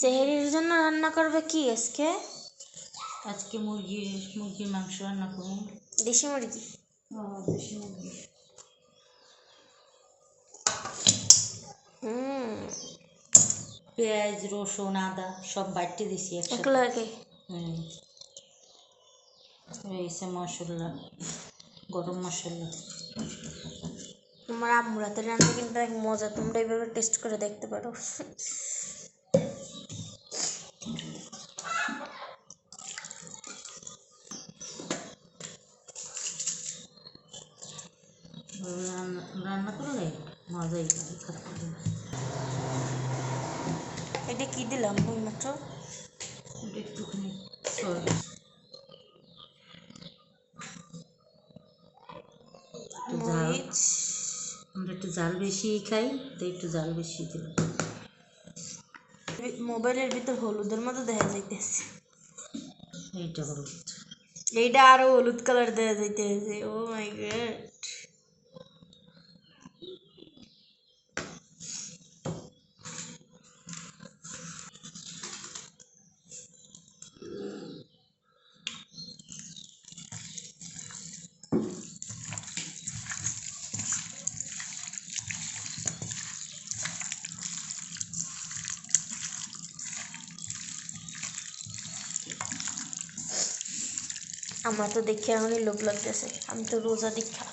সেহেরির জন্য রান্না করবে কি আজকে? আজকে মুরগির মুরগির মাংস রান্না করব। দেশি মুরগি? দেশি মুরগি। হুম। পেঁয়াজ রসুন আদা সব বাটতে দিছি একসাথে। হুম। রয়েছে মশলা গরম মশলা। তোমার আম্মুর হাতের রান্না কিন্তু অনেক মজা তোমরা এইভাবে টেস্ট করে দেখতে পারো। রান্না করলে মজাই লাগে খারাপ না। এটা কি দিলাম ওই মাত্র এটা একটুখানি আমরা একটু জাল বেশি খাই তো একটু জাল বেশি দিলাম। মোবাইলের ভিতর হলুদের মতো দেখা যাইতেছে। এইটা হলুদ। এইটা আরও হলুদ কালার দেখা যাইতেছে ও মাই গড। আমার তো দেখে এখনই লোভ লাগতেছে আমি তো রোজা দীক্ষা।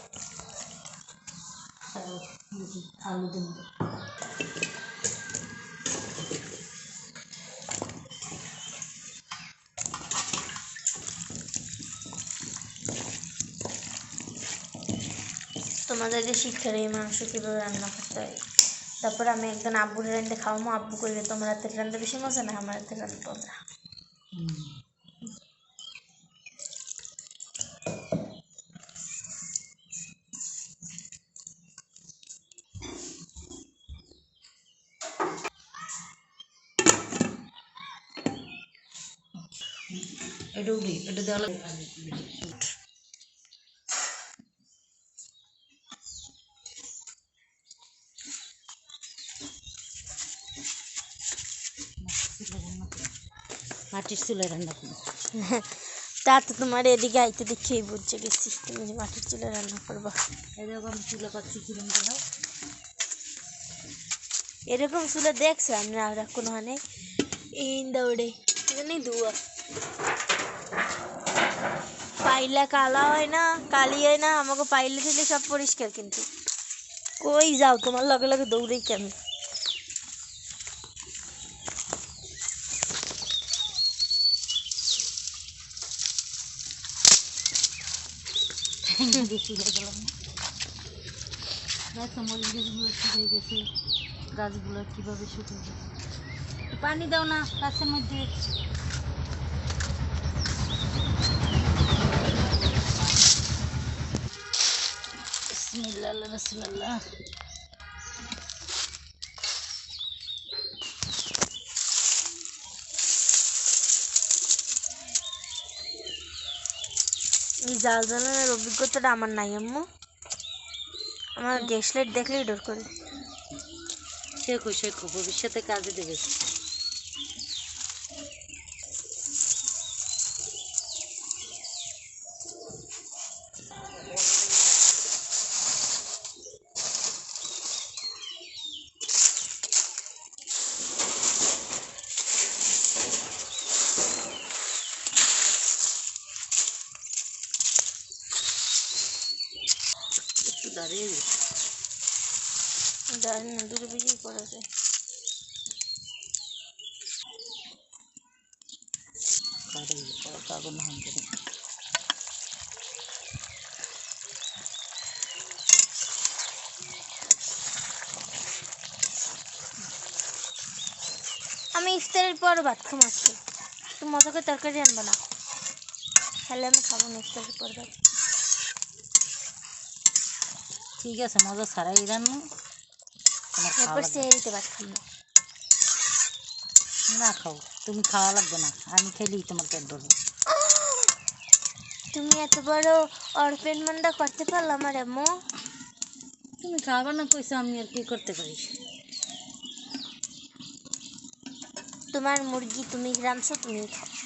আলু দিন তোমাদেরকে শিক্ষার এই মাংস কীভাবে রান্না করতে হয়? তারপর আমি একদিন আব্বুর রান্না খাওয়াবো আব্বু করবে তোমার হাতের রান্না বেশি মজা না আমার হাতের রান্না মজা এটা দেওয়া লাগে মাটির চুলায় রান্না করি তা তো তোমার এদিকে আইতে দেখেই বুঝছে গেছি তুমি যে মাটির চুলে রান্না করবা। এরকম চুলে পাচ্ছি কিরম দেখাও এরকম চুলে দেখছ? আমরা কোনো হানে ইন দৌড়ে এখানে ধুয়া। পাইলা কালা হয় না, কালি হয় না, আমাকে পাইলে দিলে সব পরিষ্কার কিন্তু। কই যাও, তোমার লগে লগে দৌড়েই কেন গাছগুলো কীভাবে শুকিয়ে পানি দাও না, গাছের মধ্যে। আল্লাহ এই জাল জ্বালানোর অভিজ্ঞতাটা আমার নাই আম্মু। আমার গ্যাস লাইট দেখলেই ডর করে। শেখো শেখো ভবিষ্যতে কাজে দেবে। দাঁড়িয়ে জানি না দূরে বেশি করেছে কাগজ হান করে আমি ইফতারের পর ভাত খামাচ্ছি। তুমি মতো করে তরকারি আনব না। তাহলে আমি খাব না ইফতারের পর ভাত। ঠিক আছে মজা ছাড়াই রান্না। তোমার সেহরিতে ভাত না। খাও তুমি খাওয়া লাগবে না আমি খেলেই তোমার পেট ভরবে। তুমি এত বড় অর্পেন মন্ডা করতে পারল আমার আম্মু? তুমি খাবে না কইছো আমি আর কি করতে পারি? তোমার মুরগি তুমি রাঁধছো তুমি খাও।